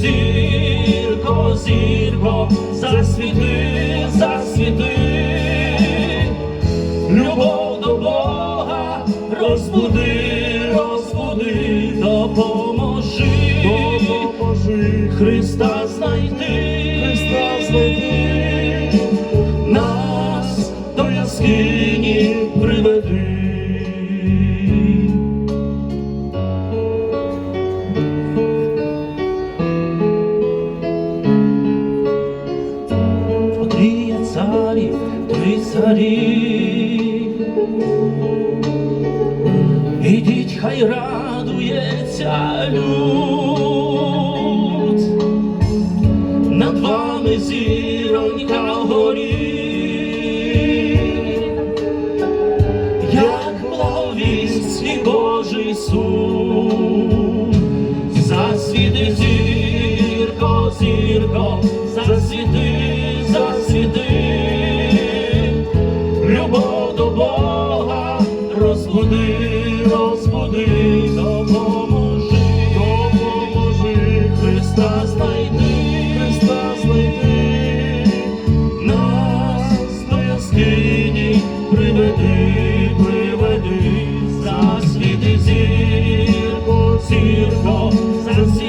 зірко, зірко, засвіти, засвіти, Ідіть, хай радується люд, над вами зіронька горі, як благовість свій Божий суд, засвіти зірко, зірко, засвіти, зірко, зірко, засвіти,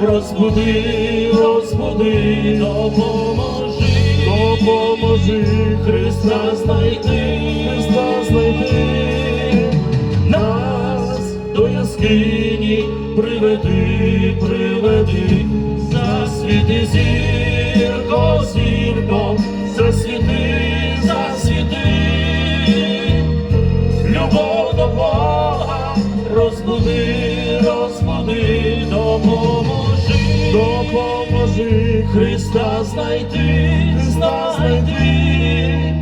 розбуди, розбуди, допоможи, допоможи, Христа знайти, Христа знайти, нас до яскині приведи, приведи, засвіти зірко, зірко, засвіти, засвіти, любов до Бога, розбуди, розбуди, допоможи, допоможи, Христа знайти, Христа знайти,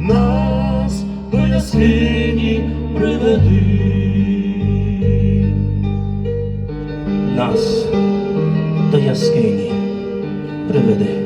нас до яскині приведи. Нас до яскині приведи.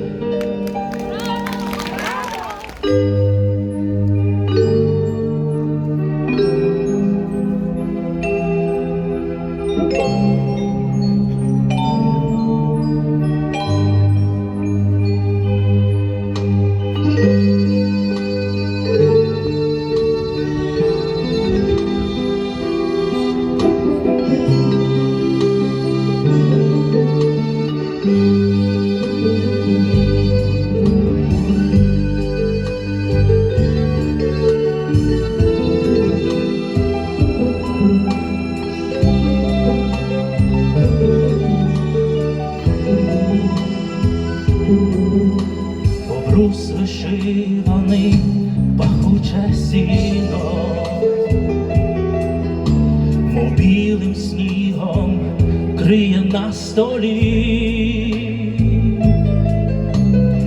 Столі,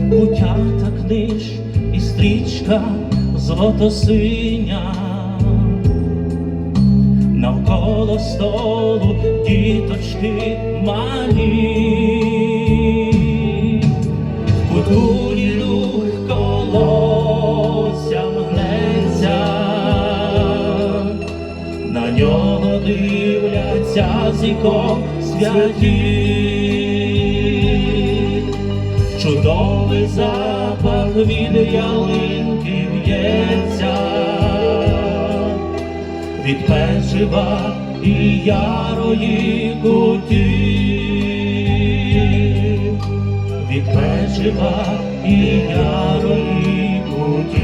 кутята книж і стрічка золотосиня. Навколо столу діточки малі, в кутурі дух колося гнеться, на нього дивляться зіком святі, чудовий запах від ялинки в'ється від печива і ярої куті, від печива і ярої куті.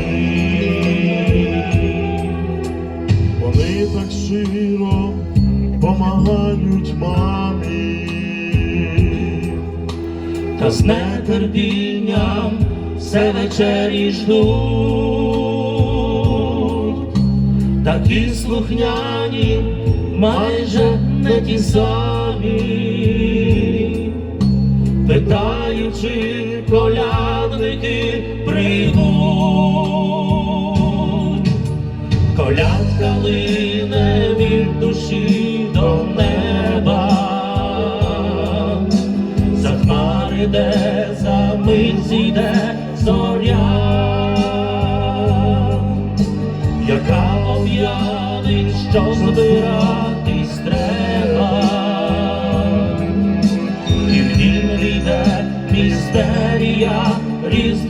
Вони так щиро помагають мамі. З нетерпінням все вечері ждуть, такі слухняні, майже не ті самі, питаючи, колядники прийдуть, колядка лине де за мить зійде зоря, яка об'явить, що збиратись треба, і в дім війде містерія Різдва,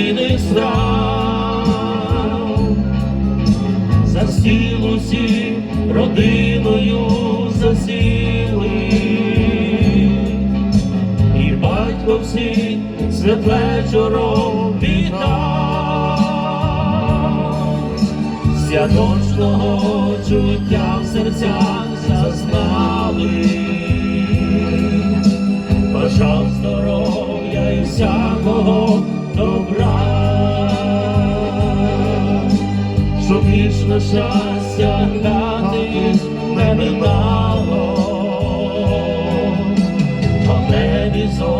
традиційних страв. За стіл усі родиною засіли. І батько всі святвечором вітав святочного чуття в серцях зазнали, бажав здоров'я і всякого добра, вічне щастя дати не минало, а небі золотом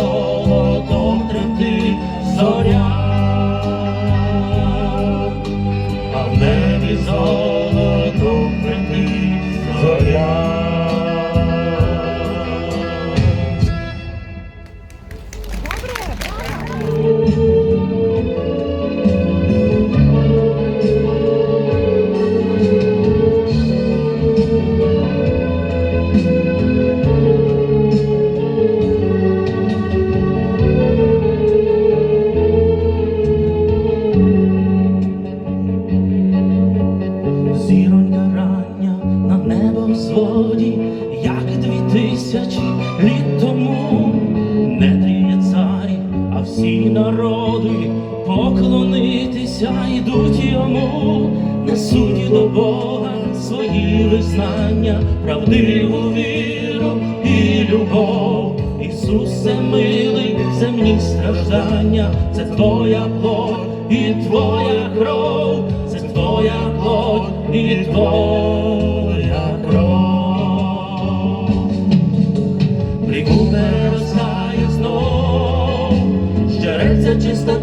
поклонитися йдуть йому, несуть до Бога свої визнання, правдиву віру і любов. Ісусе милий, земні страждання, це твоя плоть і твоя кров, це твоя плоть і твоя кров. Пригубе розгає знов, щереться чиста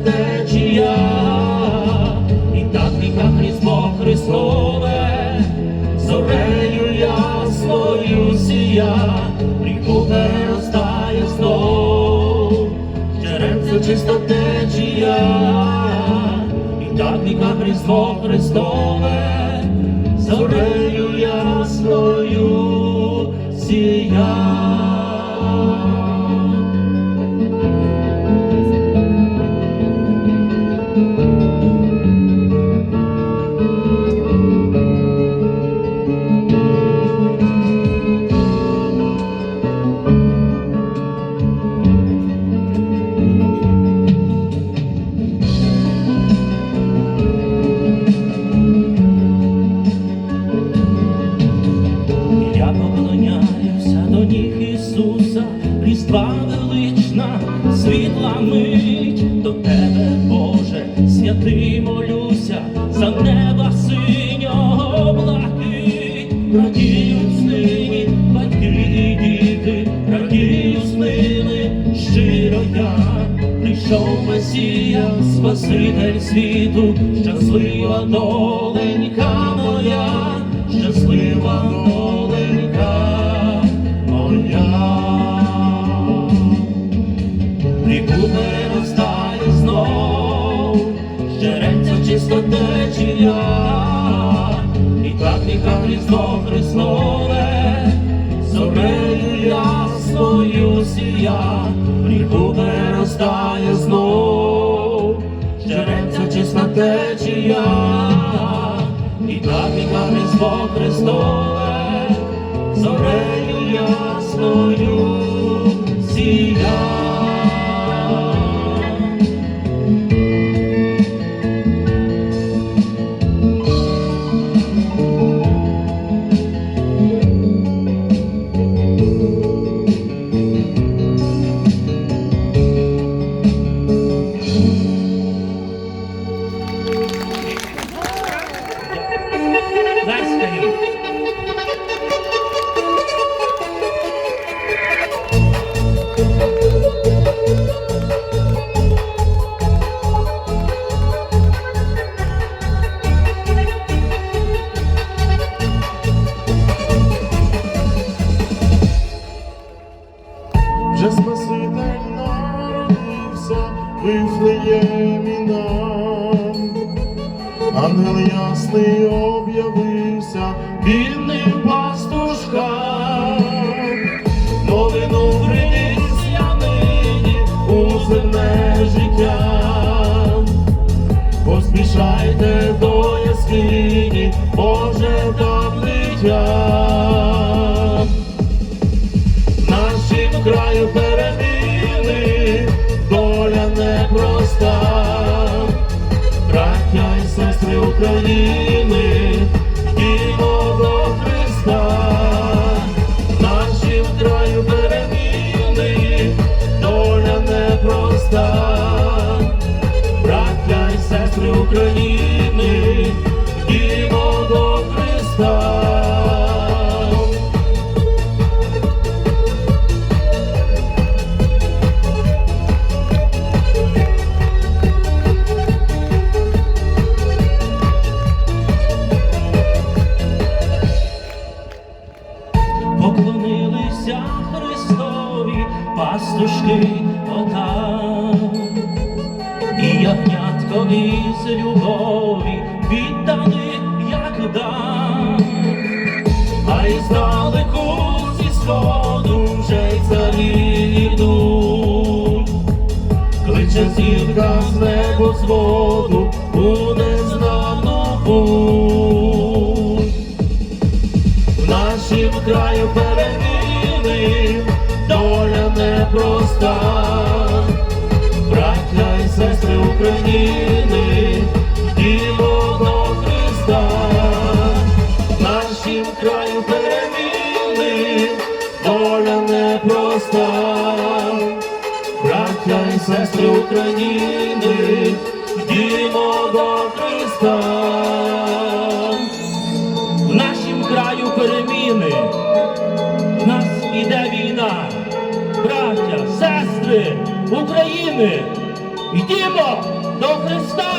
течія, і так ріка Христо Христове, зорею ясною сія, пригубе розтає знов, чиста течія, і так віка Різдво Христове, зорею ясною сія. Молюся, за неба синього блакить, радіють нині батьки і діти, радію з ними щиро я. Прийшов Месія, Спаситель світу, щаслива доленька чисто течія, і так віка Христо Христове, зорею ясною сія, ріку перестає знов, щереться чиста течія, і так віка Христо Христове, зорею ясною сія. Поспішайте до яскині, Боже там дитя. Нашим краю переміни, доля непроста, браття і сестри України, непроста, браття і сестри України, йдімо до Христа в нашім краю переміни. В нас іде війна, браття, сестри України. Йдімо до Христа.